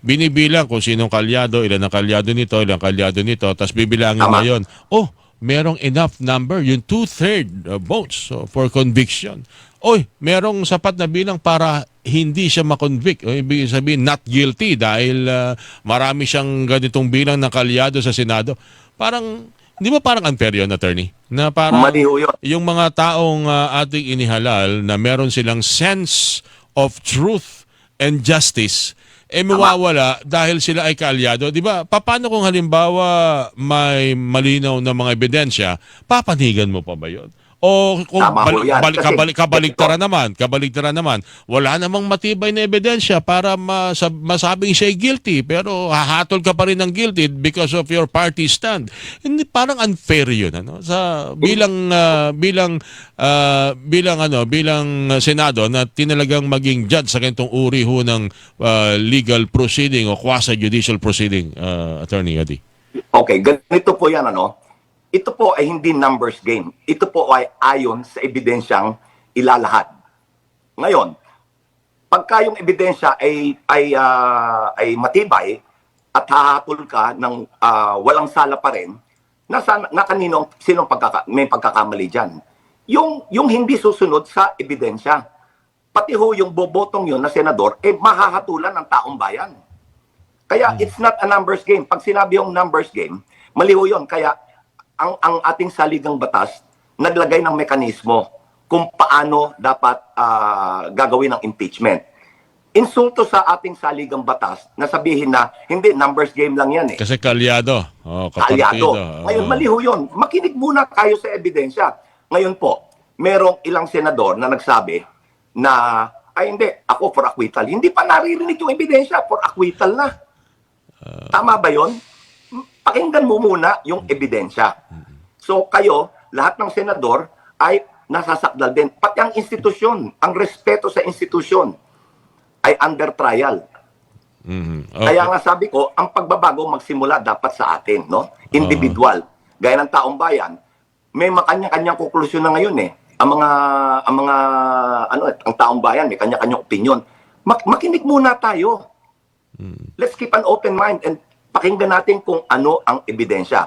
binibilang kung sinong kalyado, ilan ang kalyado nito, ilan ang kalyado nito, tapos bibilangin Tama. ngayon, oh, merong enough number, yung two-third uh, votes so, for conviction. Oy, merong sapat na bilang para hindi siya makonvict. O ibig sabihin, not guilty dahil uh, marami siyang ganitong bilang ng kalyado sa Senado. Parang, hindi ba parang unfair yun, attorney? Na parang yung mga taong uh, ating inihalal na meron silang sense of truth and justice, eh mawawala dahil sila ay kaalyado. Di ba? Paano kung halimbawa may malinaw na mga ebidensya, papanigan mo pa ba yun? O kung Tama ho bali- yan. bali- Kasi- kabali- kabaligtaran naman, kabaligtaran naman, wala namang matibay na ebidensya para masab- masabing siya'y guilty, pero hahatol ka pa rin ng guilty because of your party stand. Hindi parang unfair 'yun ano sa bilang ah, bilang ah, bilang ano bilang senado na tinalagang maging judge sa ganitong uri ho ng ah, legal proceeding o quasi judicial proceeding ah, attorney Adi. Okay, ganito po yan ano. Ito po ay hindi numbers game. Ito po ay ayon sa ebidensyang ilalahad. Ngayon, pagka yung ebidensya ay ay ah, ay matibay at hahatol ka ng ah, walang sala pa rin, nasa na kanino sinong pagkaka, may pagkakamali diyan. Yung yung hindi susunod sa ebidensya. Pati ho yung bobotong yun na senador eh mahahatulan ng taong bayan. Kaya it's not a numbers game. Pag sinabi yung numbers game, mali ho yun. Kaya ang, ang ating saligang batas, naglagay ng mekanismo kung paano dapat ah, gagawin ang impeachment. Insulto sa ating saligang batas na sabihin na hindi, numbers game lang yan eh. Kasi kalyado. Oh, Kalyado. Oh. Ngayon, mali ho yun. Makinig muna tayo sa ebidensya. Ngayon po, merong ilang senador na nagsabi na, ay hindi, ako for acquittal. Hindi pa naririnig yung ebidensya, for acquittal na. Tama ba yon? Pakinggan mo muna yung ebidensya. So kayo, lahat ng senador ay nasasakdal din. Pati ang institusyon, ang respeto sa institusyon ay under trial. Mhm. Okay. Kaya nga sabi ko, ang pagbabago magsimula dapat sa atin, no? Individual. Gaya ng taong bayan, may makanya-kanyang konklusyon na ngayon eh. Ang mga ang mga ano, ang taong bayan may kanya-kanyang opinion. Mak- makinig muna tayo. Let's keep an open mind and pakinggan natin kung ano ang ebidensya.